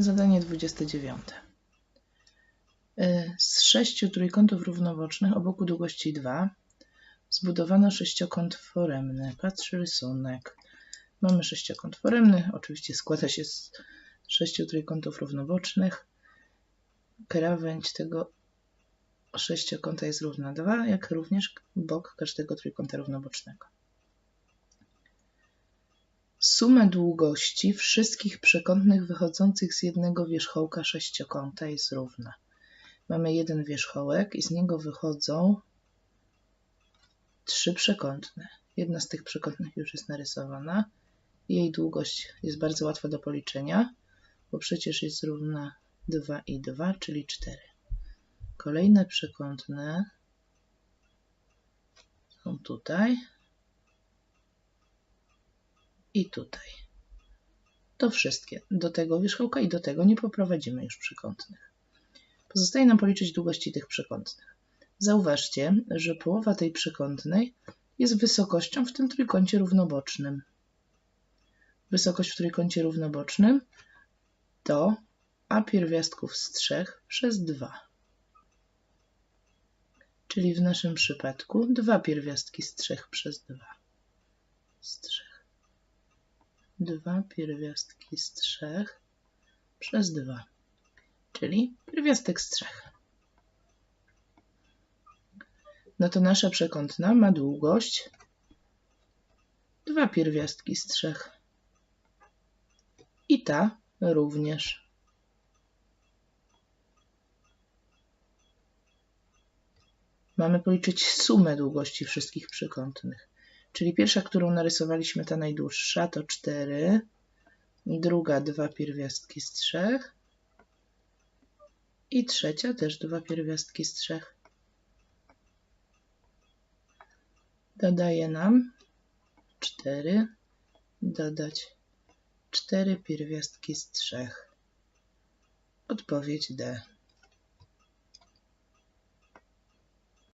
Zadanie 29. Y, Z sześciu trójkątów równobocznych o boku długości 2 zbudowano sześciokąt foremny. Patrz rysunek. Mamy sześciokąt foremny. Oczywiście składa się z sześciu trójkątów równobocznych. Krawędź tego sześciokąta jest równa 2, jak również bok każdego trójkąta równobocznego. Sumę długości wszystkich przekątnych wychodzących z jednego wierzchołka sześciokąta jest równa. Mamy jeden wierzchołek i z niego wychodzą trzy przekątne. Jedna z tych przekątnych już jest narysowana. Jej długość jest bardzo łatwa do policzenia, bo przecież jest równa 2 i 2, czyli 4. Kolejne przekątne są tutaj i tutaj. To wszystkie. Do tego wierzchołka i do tego nie poprowadzimy już przekątnych. Pozostaje nam policzyć długości tych przekątnych. Zauważcie, że połowa tej przekątnej jest wysokością w tym trójkącie równobocznym. Wysokość w trójkącie równobocznym to a pierwiastków z 3 przez 2. Czyli w naszym przypadku dwa pierwiastki z 3 przez 2. Z 3. 2 pierwiastki z 3 przez 2, czyli pierwiastek z 3. No to nasza przekątna ma długość 2 pierwiastki z 3. I ta również. Mamy policzyć sumę długości wszystkich przekątnych. Czyli pierwsza, którą narysowaliśmy, ta najdłuższa, to 4. Druga, dwa pierwiastki z 3. I trzecia też dwa pierwiastki z 3. Dodaje nam 4, dodać 4 pierwiastki z 3. Odpowiedź D.